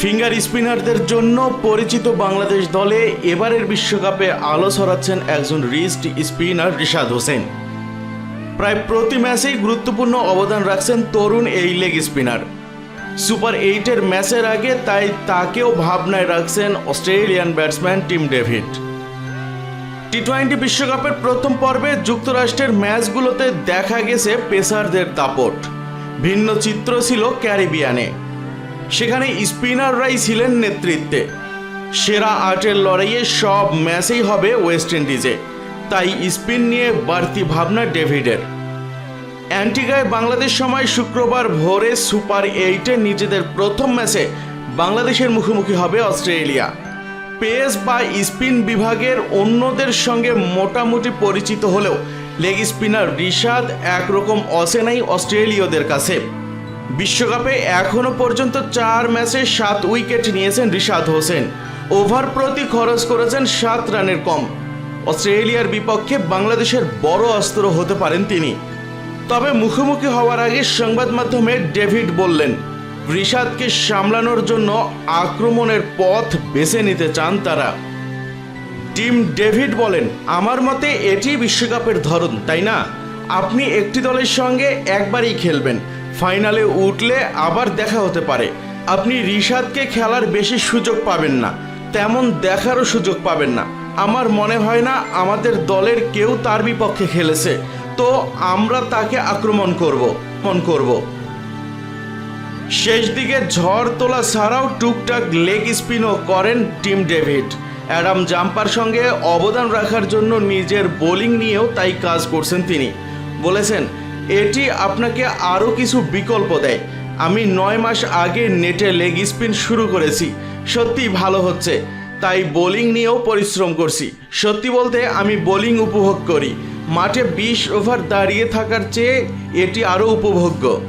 Finger স্পিনারদের জন্য পরিচিত বাংলাদেশ দলে এবারের বিশ্বকাপে আলো ছড়াচ্ছেন একজন রিস্ট স্পিনার রিশাদ হোসেন। প্রায় প্রতি ম্যাচেই গুরুত্বপূর্ণ অবদান রাখছেন তরুণ এই লেগ স্পিনার সুপার এইটের ম্যাচের আগে তাই তাকেও ভাবনায় রাখছেন Australian batsman Tim David. T twenty বিশ্বকাপের প্রথম পর্বে যুক্তরাষ্ট্রের ম্যাচগুলোতে দেখা গেছে পেসারদের দাপট। ভিন্ন চিত্র ছিল ক্যারিবিয়ানে। সেখানে স্পিনাররাই ছিলেন নেতৃত্বে। সেরা আটের লড়াইয়ে সব ম্যাচেই হবে ওয়েস্ট ইন্ডিজে। তাই স্পিন নিয়ে বাড়তি ভাবনা ডেভিডের। অ্যান্টিগায় বাংলাদেশ সময় শুক্রবার ভোরে সুপার এইটে নিজেদের প্রথম ম্যাচে বাংলাদেশের মুখোমুখি হবে অস্ট্রেলিয়া। পেস বা স্পিন বিভাগের অন্যদের সঙ্গে মোটামুটি পরিচিত হলেও লেগ স্পিনার রিশাদ একরকম অসেনাই অস্ট্রেলীয়দের কাছে। বিশ্বকাপে এখনও পর্যন্ত চার ম্যাচে সাত উইকেট নিয়েছেন রিশাদ হোসেন। ওভার প্রতি খরচ করেছেন সাত রানের কম। অস্ট্রেলিয়ার বিপক্ষে বাংলাদেশের বড় অস্ত্র হতে পারেন তিনি। তবে মুখোমুখি হওয়ার আগে সংবাদ মাধ্যমে ডেভিড বললেন, রিশাদকে সামলানোর জন্য আক্রমণের পথ বেছে নিতে চান তারা। টিম ডেভিড বলেন, আমার মতে এটি বিশ্বকাপের ধরন, তাই না? আপনি একটি দলের সঙ্গে একবারই খেলবেন। ফাইনালে উঠলে আবার দেখা হতে পারে। আপনি রিশাদকে খেলার বেশি সুযোগ পাবেন না। তেমন দেখারও সুযোগ পাবেন না। আমার মনে হয় না আমাদের দলের কেউ তার বিপক্ষে খেলেছে। তো আমরা তাকে আক্রমণ করব, মন করব। শেষ দিকে ঝড় তোলা ছাড়াও টুকটাক লেগ স্পিনও করেন টিম ডেভিড। অ্যাডাম জাম্পার সঙ্গে অবদান রাখার জন্য নিজের বোলিং নিয়েও তাই কাজ করছেন তিনি। বলেছেন এটি আপনাকে আরও কিছু বিকল্প দেয়। আমি নয় মাস আগে নেটে লেগ স্পিন শুরু করেছি। সত্যি ভালো হচ্ছে। তাই বোলিং নিয়েও পরিশ্রম করছি। সত্যি বলতে আমি বোলিং উপভোগ করি। মাঠে বিশ ওভার দাঁড়িয়ে থাকার চেয়ে এটি আরও উপভোগ্য।